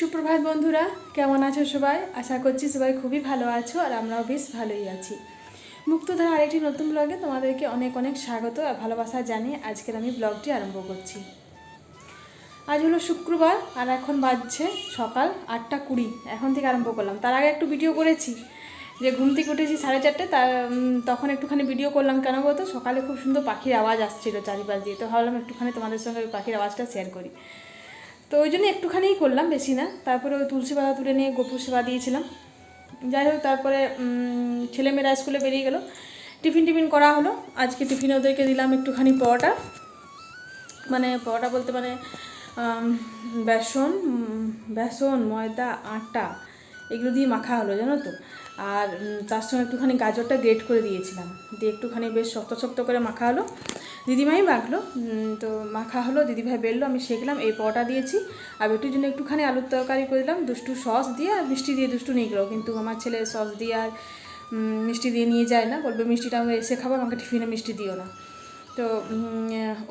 সুপ্রভাত বন্ধুরা, কেমন আছো সবাই? আশা করছি সবাই খুবই ভালো আছো আর আমরাও বেশ ভালোই আছি। মুক্তধারা আরেকটি নতুন ব্লগে তোমাদেরকে অনেক অনেক স্বাগত আর ভালোবাসা জানিয়ে আজকের আমি ব্লগটি আরম্ভ করছি। আজ হলো শুক্রবার আর এখন বাজছে সকাল আটটা কুড়ি, এখন থেকে আরম্ভ করলাম। তার আগে একটু ভিডিও করেছি, যে ঘুম থেকে উঠেছি সাড়ে চারটে তার তখন একটুখানি ভিডিও করলাম কেন বলতো? সকালে খুব সুন্দর পাখির আওয়াজ আসছিল চারিপাশ দিয়ে। তো ভাবলাম একটুখানি তোমাদের সঙ্গে ওই পাখির আওয়াজটা শেয়ার করি। তো ওই জন্য একটুখানিই করলাম, বেশি না। তারপরে ওই তুলসী পাতা তুলে নিয়ে গোপুর সেবা দিয়েছিলাম। যাই হোক, তারপরে ছেলেমেয়েরা স্কুলে বেরিয়ে গেল। টিফিন টিফিন করা হলো। আজকে টিফিন ওদেরকে দিলাম একটুখানি পরোটা। মানে পরোটা বলতে মানে বেসন বেসন, ময়দা, আটা এগুলো দিয়ে মাখা হলো, জানো তো? আর তার সঙ্গে একটুখানি গাজরটা গ্রেট করে দিয়েছিলাম। দিয়ে একটুখানি বেশ শক্ত শক্ত করে মাখা হলো। দিদিমাই মাখলো তো মাখা হলো, দিদিভাই বেললো, আমি শেখলাম এই পরোটা দিয়েছি। আর একটুর জন্য একটুখানি আলুর তরকারি করে দিলাম, দুষ্টু সস দিয়ে আর মিষ্টি দিয়ে দুষ্টু নিয়ে কিন্তু আমার ছেলে সস দিয়ে আর মিষ্টি দিয়ে নিয়ে যায় না, বলবে মিষ্টিটা আমি এসে খাব আমাকে টিফিনে মিষ্টি দিও না। তো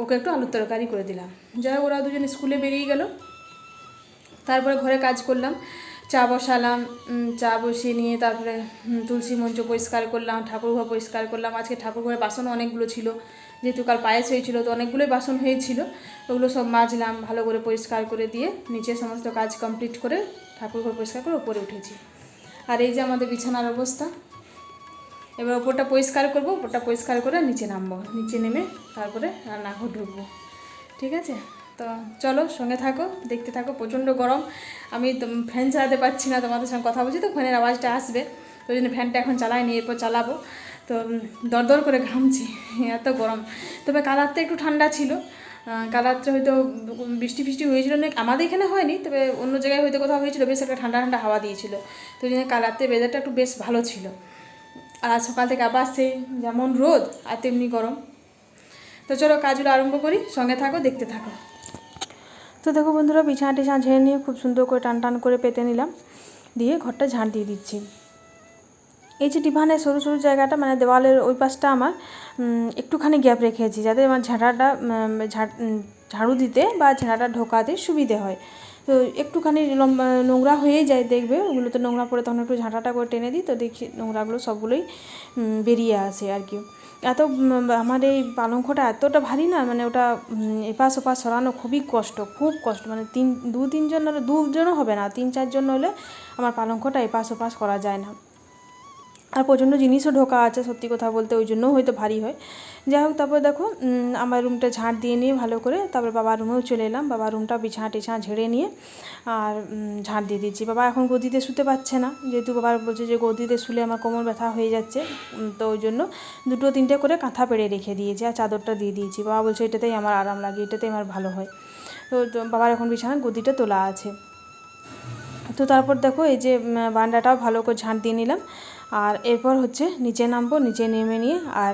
ওকে একটু আলুর তরকারি করে দিলাম। যাই ওরা দুজন স্কুলে বেরিয়ে গেল। তারপরে ঘরে কাজ করলাম। চা বসালাম চা বসিয়ে নিয়ে তারপরে তুলসী মঞ্চ পরিষ্কার করলাম, ঠাকুরঘর পরিষ্কার করলাম। আজকে ঠাকুরঘরে বাসনও অনেকগুলো ছিল, যেহেতু কাল পায়েস হয়েছিল, তো অনেকগুলোই বাসন হয়েছিল। ওগুলো সব মাজলাম, ভালো করে পরিষ্কার করে দিয়ে নিচে সমস্ত কাজ কমপ্লিট করে ঠাকুরঘর পরিষ্কার করে উপরে উঠেছি। আর এই যে আমাদের বিছানার অবস্থা, এবার ওপরটা পরিষ্কার করব ওপরটা পরিষ্কার করে নিচে নামবো, নিচে নেমে তারপরে রান্নাঘর ঢুকবো। ঠিক আছে? তো চলো সঙ্গে থাকো, দেখতে থাকো, প্রচণ্ড গরম। আমি ফ্যান চালাতে পারছি না, তোমাদের সঙ্গে কথা বলছি তো, ফ্যানের আওয়াজটা আসবে। তো ওই জন্য ফ্যানটা এখন চালাই চালাইনি এরপর চালাবো। তো দরদর করে ঘামছি, এত গরম। তবে কাল রাত্রে একটু ঠান্ডা ছিল। কাল রাত্রে হয়তো বৃষ্টি ফিষ্টি হয়েছিল না আমাদের এখানে হয়নি, তবে অন্য জায়গায় হয়তো কোথাও হয়েছিল, বেশ একটা ঠান্ডা ঠান্ডা হাওয়া দিয়েছিল। তো ওই জন্য কাল রাত্রে ওয়েদারটা একটু বেশ ভালো ছিল। আর সকাল থেকে আবার সেই যেমন রোদ, আর তেমনি গরম। তো চলো কাজগুলো আরম্ভ করি, সঙ্গে থাকো, দেখতে থাকো। তো দেখো বন্ধুরা বিছানা টিছানা ঝেড়ে নিয়ে খুব সুন্দর করে টান টান করে পেতে নিলাম। দিয়ে ঘরটা ঝাঁট দিয়ে দিচ্ছি। এই যে ডিভানের সরু সরু জায়গাটা মানে দেওয়ালের ওই পাশটা আমার একটুখানি গ্যাপ রেখেছি যাতে আমার উম, ঝাড়ু দিতে বা ঝাঁটাটা ঢোকাতে সুবিধে হয়। তো একটুখানি লম্বা নোংরা হয়েই যায় দেখবে ওগুলোতে নোংরা পড়ে তখন একটু ঝাঁটাটা করে টেনে দিই তো দেখি নোংরাগুলো সবগুলোই বেরিয়ে আসে আর কি। এত আমার এই পালঙ্কটা এতটা ভারী না মানে ওটা এপাশ ওপাশ সরানো খুবই কষ্ট, খুব কষ্ট মানে তিন, দু তিনজন হলে, দুজনও হবে না, তিন চারজন হলে আমার পালঙ্কটা এপাশ ওপাশ করা যায় না। আর প্রচণ্ড জিনিসও ঢোকা আছে সত্যি কথা বলতে, ওই জন্যও হয়তো ভারী হয়। যাই হোক, তারপর দেখো আমার রুমটা ঝাঁট দিয়ে নিয়ে ভালো করে তারপর বাবার রুমেও চলে এলাম। বাবার রুমটা বিছানা টিছানা ঝেড়ে নিয়ে আর ঝাঁট দিয়ে দিচ্ছি। বাবা এখন গদিতে শুতে পারছে না, যেহেতু বাবা বলছে যে গদিতে শুলে আমার কোমর ব্যথা হয়ে যাচ্ছে তো ওই জন্য দুটো তিনটে করে কাঁথা পেড়ে রেখে দিয়েছি আর চাদরটা দিয়ে দিয়েছি। বাবা বলছে, এটাতেই আমার আরাম লাগে, এটাতেই আমার ভালো হয়। তো বাবার এখন বিছানা গদিটা তোলা আছে। তো তারপর দেখো এই যে উম, বারান্দাটাও ভালো করে ঝাঁট দিয়ে নিলাম। আর এরপর হচ্ছে নিচে নামবো নিচে নেমে নিয়ে আর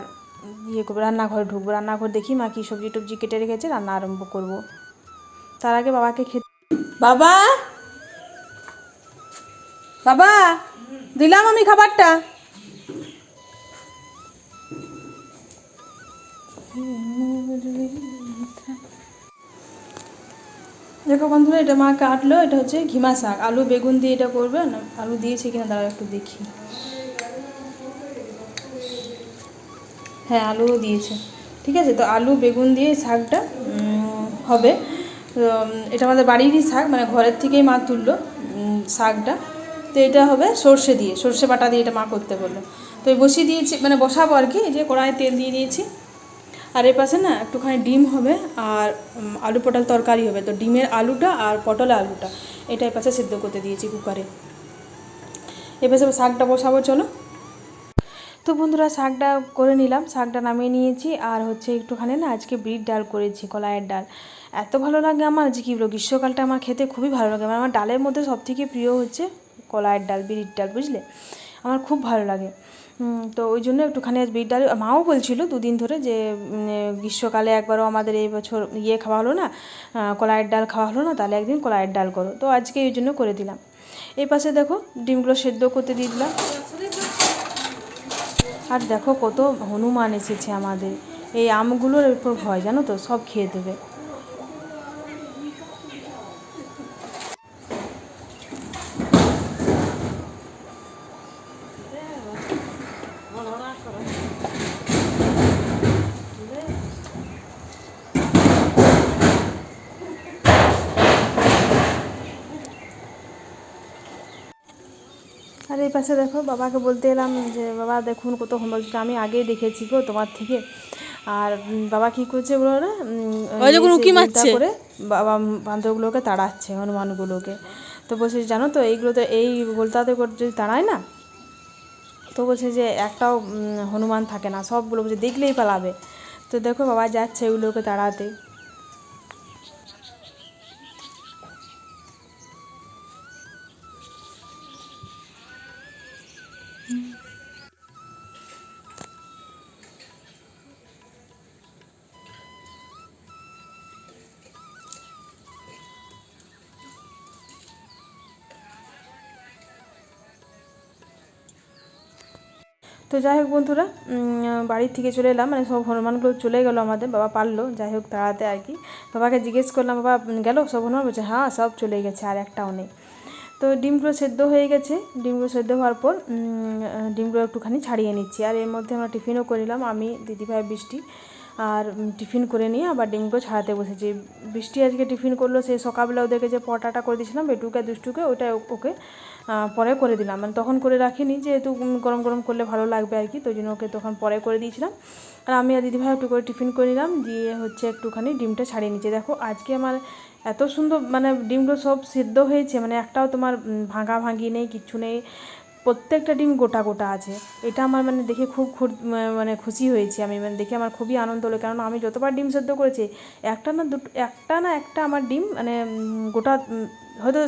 ইয়ে করব রান্নাঘরে ঢুকবো। রান্নাঘর দেখি মা কী সবজি টবজি কেটে রেখেছে রান্না আরম্ভ করব। তার আগে বাবাকে খেতে বাবা! বাবা! দিলাম আমি খাবারটা। দেখো বন্ধুরা, এটা মা কাটলো, এটা হচ্ছে ঘিমা শাক। আলু, বেগুন দিয়ে এটা করবে, না, আলু দিয়েছে কিনা দাঁড়াও একটু দেখি। হ্যাঁ আলুও দিয়েছে। ঠিক আছে, তো আলু, বেগুন দিয়ে শাকটা হবে। এটা আমাদের বাড়িরই শাক মানে ঘরের থেকেই মা তুললো শাকটা। তো এটা হবে সর্ষে দিয়ে, সর্ষে বাটা দিয়ে এটা মা করতে বলল। তো বসিয়ে দিয়েছি মানে বসাবো আর কি যে কড়াই তেল দিয়ে দিয়েছি। আর এর পাশে না একটুখানি ডিম হবে আর আলু পটল তরকারি হবে। তো ডিমের আলুটা আর পটল আলুটা, এটা এর পাশে সেদ্ধ করতে দিয়েছি কুকারে। এ পাশে শাকটা বসাবো, চলো। তো বন্ধুরা, শাকটা করে নিলাম, শাকটা নামিয়ে নিয়েছি, আর হচ্ছে একটুখানি না আজকে বিট ডাল করেছি, কলাইয়ের ডাল। এত ভালো লাগে আমার, যে কী বলব, গ্রীষ্মকালটা আমার খেতে খুবই ভালো লাগে। আমার ডালের মধ্যে সবথেকে প্রিয় হচ্ছে কলাইয়ের ডাল, বিড়ির ডাল, বুঝলে? আমার খুব ভালো লাগে। তো ওই জন্য একটুখানি আজ বিট ডাল মাও বলছিল দুদিন ধরে যে গ্রীষ্মকালে একবারও আমাদের এই বছর ইয়ে খাওয়া হলো না কলাইয়ের ডাল খাওয়া হলো না, তাহলে একদিন কলাইয়ের ডাল করো। তো আজকে এই জন্য করে দিলাম। এই পাশে দেখো, ডিমগুলো সেদ্ধ করতে দিয়ে দিলাম। আর দেখো কত হনুমান এসেছে আমাদের। এই আমগুলোর উপর ভয়, জানো তো? সব খেয়ে দেবে। পাশে দেখো বাবাকে বলতে এলাম যে বাবা দেখুন কত হোমওয়ার্ক আমি আগেই দেখেছি গো তোমার থেকে। আর বাবা কি করছে বলো না এই। করে বাবা বান্ধবগুলোকে তাড়াচ্ছে হনুমানগুলোকে। তো বলছে জানো তো এইগুলো তো এই গোলতাতে করে যদি তাড়ায় না? তো বলছে যে একটাও হনুমান থাকে না সবগুলো বলছে দেখলেই পালাবে। তো দেখো বাবা যাচ্ছে ওগুলোকে তাড়াতে। তো যাই হোক বন্ধুরা বাড়ির থেকে চলে এলাম মানে সব হনুমানগুলো চলে গেলো আমাদের, বাবা পারল, যাই হোক তাড়াতে আর কি। বাবাকে জিজ্ঞেস করলাম, বাবা, গেল সব হনুমান? বলছে হ্যাঁ সব চলে গেছে, আর একটাও নেই। তো ডিমগুলো সেদ্ধ হয়ে গেছে। ডিমগুলো সেদ্ধ হওয়ার পর ডিমগুলো একটুখানি ছাড়িয়ে নিচ্ছি। আর এর মধ্যে আমরা টিফিনও করে নিলাম, আমি, দিদিভাই, বৃষ্টি, আর টিফিন করে নিয়ে আবার ডিমগুলো ছাড়াতে বসেছি। বৃষ্টি আজকে টিফিন করল সেই সকালবেলা ওদেরকে যে পটাটা করে দিয়েছিলাম, বেটুকে, দুষ্টুকে, ওটা ওকে পরে করে দিলাম। মানে তখন করে রাখিনি, যেহেতু গরম গরম করলে ভালো লাগবে আর কি, তো জন্য ওকে তখন পরে করে দিয়েছিলাম। আর আমি আর দিদিভাই একটু করে টিফিন করে নিলাম, দিয়ে হচ্ছে একটুখানি ডিমটা ছাড়িয়ে নিচ্ছে। দেখো, আজকে আমার এত সুন্দর মানে ডিমগুলো সব সিদ্ধ হয়েছে মানে একটাও তোমার ভাঙা ভাঙি নেই, কিচ্ছু নেই, প্রত্যেকটা ডিম গোটা গোটা আছে। এটা আমার মানে দেখে খুব মানে খুশি হয়েছি আমি মানে দেখে আমার খুবই আনন্দ হলো। কারণ আমি যতবার ডিম সেদ্ধ করেছি, একটা না দুটো, একটা না একটা আমার ডিম মানে গোটা হয়তো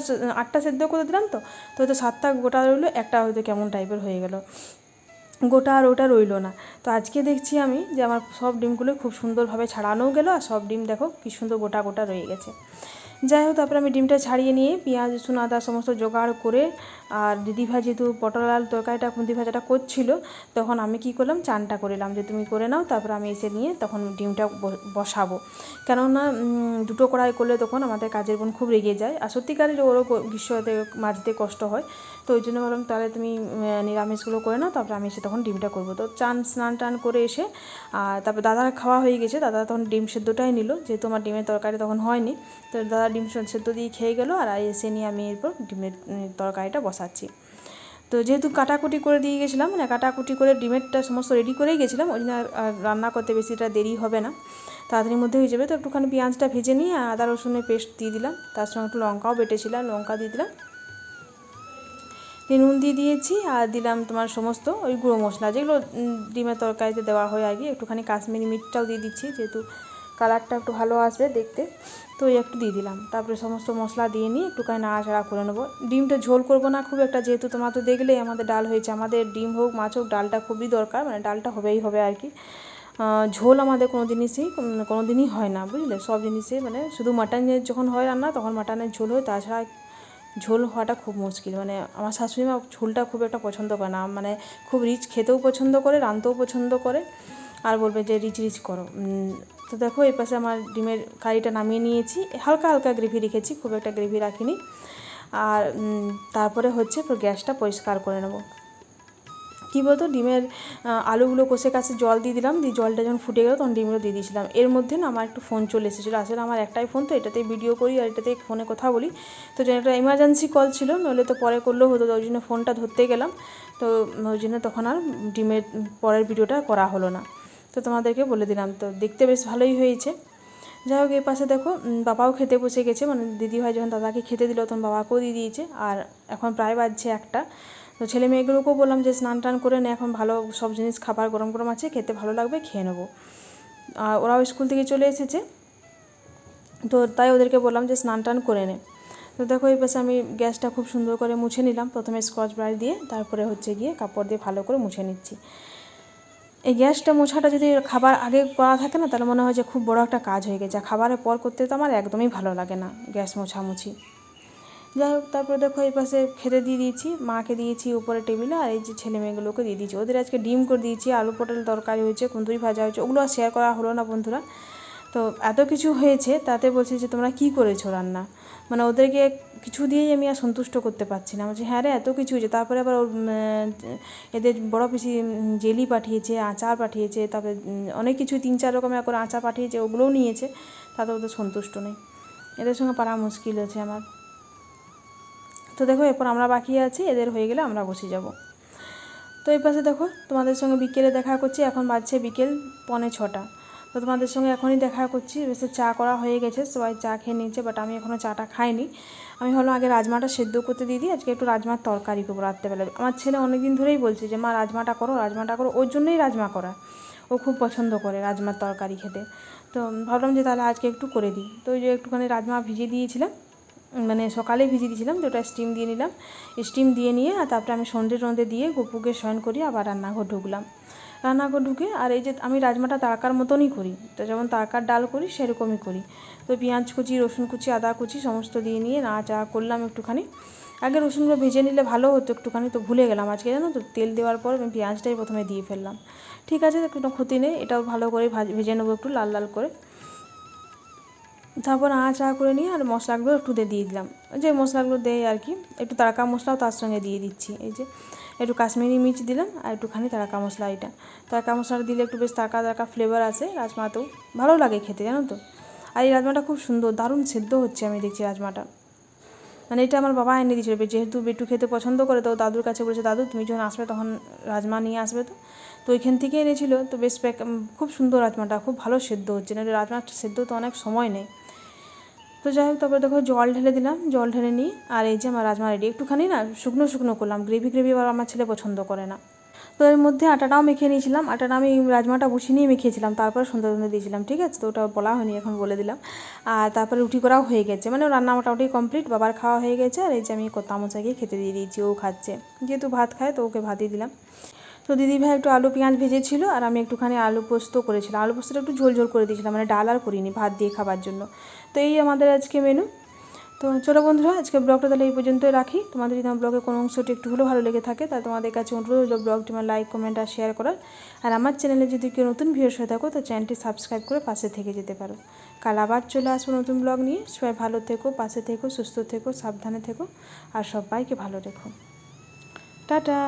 আটটা সেদ্ধ করে দিলাম তো তো হয়তো সাতটা গোটা রইল, একটা হয়তো কেমন টাইপের হয়ে গেল। গোটা আর ওটা রইল না। তো আজকে দেখছি আমি যে আমার সব ডিমগুলো খুব সুন্দরভাবে ছাড়ানোও গেলো, আর সব ডিম দেখো কি সুন্দর গোটা গোটা রয়ে গেছে। যাই হোক, তারপরে আমি ডিমটা ছাড়িয়ে নিয়ে পেঁয়াজ রসুন আদা সমস্ত জোগাড় করে আর দিদিভাই যেহেতু পটল আল তরকারিটা খুন্তি ভাজাটা করছিল, তখন আমি কি করলাম, চানটা করিলাম যে তুমি করে নাও, তারপর আমি এসে নিয়ে তখন ডিমটা বসাবো। কেননা দুটো কড়াই করলে তখন আমাদের কাজের বোন খুব রেগে যায়, আর সত্যিকারের ওরও গ্রীষ্মতে মাজতে কষ্ট হয়, তো ওই জন্য ভাবলাম তাহলে তুমি নিরামিষগুলো করে নাও, তারপরে আমি এসে তখন ডিমটা করব। তো চান, স্নান টান করে এসে, আর তারপর দাদার খাওয়া হয়ে গেছে, দাদা তখন ডিম সেদ্ধটাই নিল, যেহেতু আমার ডিমের তরকারি তখন হয়নি, তো দাদা ডিম সেদ্ধ দিয়ে খেয়ে গেলো আর এসে নিয়ে আমি এরপর ডিমের তরকারিটা বসাচ্ছি। তো যেহেতু কাটাকুটি করে দিয়ে গেছিলাম মানে কাটাকুটি করে ডিমেরটা সমস্ত রেডি করেই গেছিলাম, ওই জন্য আর রান্না করতে বেশিটা দেরি হবে না। তাড়াতাড়ির মধ্যে হয়ে যাবে, তো একটুখানি পেঁয়াজটা ভেজে নিয়ে আদা রসুনের পেস্ট দিয়ে দিলাম। তার সঙ্গে একটু লঙ্কাও বেটেছিলাম, লঙ্কা দিয়ে দিলাম। নুন দিয়ে দিয়েছি আর দিলাম তোমার সমস্ত ওই গুঁড়ো মশলা, যেগুলো ডিমের তরকারিতে দেওয়া হয় আগে, একটুখানি কাশ্মীরি মিটটাও দিয়ে দিচ্ছি, যেহেতু কালারটা একটু ভালো আসবে দেখতে। তো একটু দিয়ে দিলাম। তারপরে সমস্ত মশলা দিয়ে নিয়ে একটুখানি নাড়াচাড়া করে নেব। ডিমটা ঝোল করব না খুব একটা, যেহেতু তোমার তো দেখলেই আমাদের ডাল হয়েছে। আমাদের ডিম হোক, মাছ হোক, ডালটা খুবই দরকার। মানে ডালটা হবেই হবে আর কি। ঝোল আমাদের কোনো জিনিসই কোনো দিনই হয় না, বুঝলে? সব জিনিসে মানে শুধু মাটনের যখন হয় রান্না, তখন মাটনের ঝোল হয়। তাছাড়া ঝোল হওয়াটা খুব মুশকিল। মানে আমার শাশুড়ি মা ঝোলটা খুব একটা পছন্দ করে না। মানে খুব রিচ খেতেও পছন্দ করে, রাঁধতেও পছন্দ করে। আর বলবে যে রিচ রিচ করো। তো দেখো, এই পাশে আমার ডিমের কারিটা নামিয়ে নিয়েছি। হালকা হালকা গ্রেভি রেখেছি, খুব একটা গ্রেভি রাখিনি। আর তারপরে হচ্ছে গ্যাসটা পরিষ্কার করে নেব। কী বলতো, ডিমের আলুগুলো কষে কাছে জল দিয়ে দিলাম, দিয়ে জলটা যখন ফুটে গেলো তখন ডিমগুলো দিয়ে দিয়েছিলাম। এর মধ্যে না আমার একটু ফোন চলে এসেছিল। আসলে আমার একটাই ফোন, তো এটাতে ভিডিও করি আর এটাতে ফোনে কথা বলি। তো যেন একটা এমার্জেন্সি কল ছিল, নইলে তো পরে করলেও হতো, তো ওই জন্য ফোনটা ধরতে গেলাম। তো ওই জন্য তখন আর ডিমের পরের ভিডিওটা করা হলো না। তো তোমাদেরকে বলে দিলাম। তো দেখতে বেশ ভালোই হয়েছে। যাই হোক, এই পাশে দেখো বাবাও খেতে বসে গেছে। মানে দিদিভাই যখন দাদাকে খেতে দিল, তখন বাবাকেও দিয়ে দিয়েছে। আর এখন প্রায় বাজছে একটা। তো ছেলে মেয়েগুলোকেও বললাম যে, স্নান টান করে নে, এখন ভালো সব জিনিস, খাবার গরম গরম আছে, খেতে ভালো লাগবে, খেয়ে নেব। আর ওরাও স্কুল থেকে চলে এসেছে। তো তাই ওদেরকে বললাম যে, স্নান টান করে নে। তো দেখো, এই পাশে আমি গ্যাসটা খুব সুন্দর করে মুছে নিলাম। প্রথমে স্কচ ব্রাইট দিয়ে, তারপরে হচ্ছে গিয়ে কাপড় দিয়ে ভালো করে মুছে নিচ্ছি। এই গ্যাসটা মোছাটা যদি খাবার আগে করা থাকে না, তাহলে মনে হয় যে খুব বড় একটা কাজ হয়ে গেছে। খাবারের পর করতে তো আমার একদমই ভালো লাগে না গ্যাস মোছামুছি। যাই হোক, তারপরে দেখো এই পাশে খেতে দিয়ে দিয়েছি, মাকে দিয়েছি উপরে টেবিলে, আর এই যে ছেলে মেয়েগুলোকে দিয়ে দিয়েছি। ওদের আজকে ডিম করে দিয়েছি, আলু পটল তরকারি হয়েছে, কুন্দুরি ভাজা হয়েছে, ওগুলো আর শেয়ার করা হলো না বন্ধুরা। তো এত কিছু হয়েছে, তাতে বলছে যে তোমরা কি করেছ রান্না? মানে ওদেরকে কিছু দিয়েই আমি আর সন্তুষ্ট করতে পারছি না। বলছি হ্যাঁ রে, এত কিছু হয়েছে। তারপরে আবার এদের বড় পিসি জেলি পাঠিয়েছে, আচার পাঠিয়েছে, তারপরে অনেক কিছু তিন চার রকমের করে আচার পাঠিয়েছে, ওগুলোও নিয়েছে। তাতে ওদের সন্তুষ্ট নেই। এদের সঙ্গে পারা মুশকিল হয়েছে আমার। তো দেখো, এরপর আমরা বাকি আছি, এদের হয়ে গেলে আমরা বসে যাব। তো এই পাশে দেখো, তোমাদের সঙ্গে বিকেলে দেখা করছি, এখন বাজছে বিকেল পৌনে ছটা। তো তোমাদের সঙ্গে এখনই দেখা করছি। বেশি, চা করা হয়ে গেছে, সবাই চা খেয়ে নিয়েছে বাট আমি এখনও চাটা খাইনি। আমি ভাবলাম আগে রাজমাটা সেদ্ধ করতে দিয়ে দিই, আজকে একটু রাজমার তরকারি করব রাত্রেবেলা। আমার ছেলে অনেক দিন ধরেই বলছে যে, মা, রাজমাটা করো রাজমাটা করো। ওর জন্যই রাজমা করা। ও খুব পছন্দ করে রাজমার তরকারি খেতে। তো ভাবলাম যে, তাহলে আজকে একটু করে দিই। তো ওই যে একটুখানি রাজমা ভিজিয়ে দিয়েছিলাম মানে সকালেই ভিজিয়ে দিয়েছিলাম, তো ওটা স্টিম দিয়ে নিলাম। স্টিম দিয়ে নিয়ে, আর তারপরে আমি সন্ধ্যে টন্ধে দিয়ে গপুকে শয়ন করি আবার রান্নাঘর ঢুকলাম। রান্নাঘর ঢুকে আর এই যে আমি রাজমাটা তারকার মতনই করি। তো যেমন তারকার ডাল করি, সেরকমই করি। তো পেঁয়াজ কুচি, রসুন কুচি, আদা কুচি সমস্ত দিয়ে নিয়ে নাচা করলাম একটুখানি। আগে রসুনগুলো ভেজে নিলে ভালো হতো একটুখানি, তো ভুলে গেলাম আজকে জানো তো, তেল দেওয়ার পর আমি পেঁয়াজটাই প্রথমে দিয়ে ফেললাম। ঠিক আছে, কোনো ক্ষতি নেই, এটাও ভালো করে ভাজ নেব একটু লাল লাল করে। তারপর আঁচা করে নিয়ে আর মশলাগুলো একটু দিয়ে দিয়ে দিলাম। যে মশলাগুলো দেয় আর কি, একটু তারকা মশলাও তার সঙ্গে দিয়ে দিচ্ছি। এই যে একটু কাশ্মীরি মির্চ দিলাম আর একটুখানি তারকা মশলা এটা। তারকা মশলাটা দিলে একটু বেশ তারকা তারকা ফ্লেভার আসে রাজমাতেও ভালো লাগে খেতে, জানো তো? আর এই রাজমাটা খুব সুন্দর, দারুণ সেদ্ধ হচ্ছে, আমি দেখছি রাজমাটা। মানে এটা আমার বাবা এনে দিয়েছিল যেহেতু বেটু খেতে পছন্দ করে, তো দাদুর কাছে বলেছে, দাদু, তুমি যখন আসবে তখন রাজমা নিয়ে আসবে তো। তো ওইখান থেকে এনেছিল, তো বেশ প্যাক খুব সুন্দর রাজমাটা, খুব ভালো সেদ্ধ হচ্ছে। না রাজমাটা সেদ্ধ তো অনেক সময় নেই তো যাই হোক, তারপরে দেখো জল ঢেলে দিলাম, জল ঢেলে নিই আর এই যে আমার রাজমা রেডি একটুখানি না শুকনো শুকনো করলাম গ্রেভি গ্রেভি আবার আমার ছেলে পছন্দ করে না। তো এর মধ্যে আটাটাও মেখে নিয়েছিলাম, আটাটা আমি রাজমাটা বসিয়ে নিয়ে মেখেছিলাম, তারপরে সন্ধ্যা সন্ধ্যা দিয়েছিলাম ঠিক আছে? তো ওটা বলা হয়নি, এখন বলে দিলাম। আর তারপরে রুটি করাও হয়ে গেছে মানে রান্না মোটামুটি কমপ্লিট বাবার খাওয়া হয়ে গেছে, আর এই যে আমি তামচাকে খেতে দিয়ে দিয়েছি, ও খাচ্ছে। যেহেতু ভাত খায়, তো ওকে ভাতই দিলাম। তো দিদি ভাই একটু আলু পেঁয়াজ ভেজেছিল আর আমি একটুখানি আলু পোস্ত করেছিলাম। আলু পোস্তটা একটু ঝোল ঝোল করে দিয়েছিলাম মানে ডাল আর করিনি, ভাত দিয়ে খাবার জন্য। তো এই আমাদের আজকে মেনু তো চলো বন্ধুরা আজকে ব্লগটা তাহলে এই পর্যন্তই রাখি। তোমাদের যদি আমার ব্লগের কোনো অংশটি একটু হলেও ভালো লেগে থাকে, তাহলে তোমাদের কাছে অনুরোধ হলো ব্লগটি আমার লাইক কমেন্ট আর শেয়ার করার। আর আমার চ্যানেলে যদি কেউ নতুন ভিউয়ার্স হয়ে থাকো, তো চ্যানেলটি সাবস্ক্রাইব করে পাশে থেকে যেতে পারো। কাল আবার চলে আসব নতুন ব্লগ নিয়ে। সবাই ভালো থেকো, পাশে থেকো, সুস্থ থেকো, সাবধানে থেকো, আর সবাইকে ভালো রেখো। টাটা!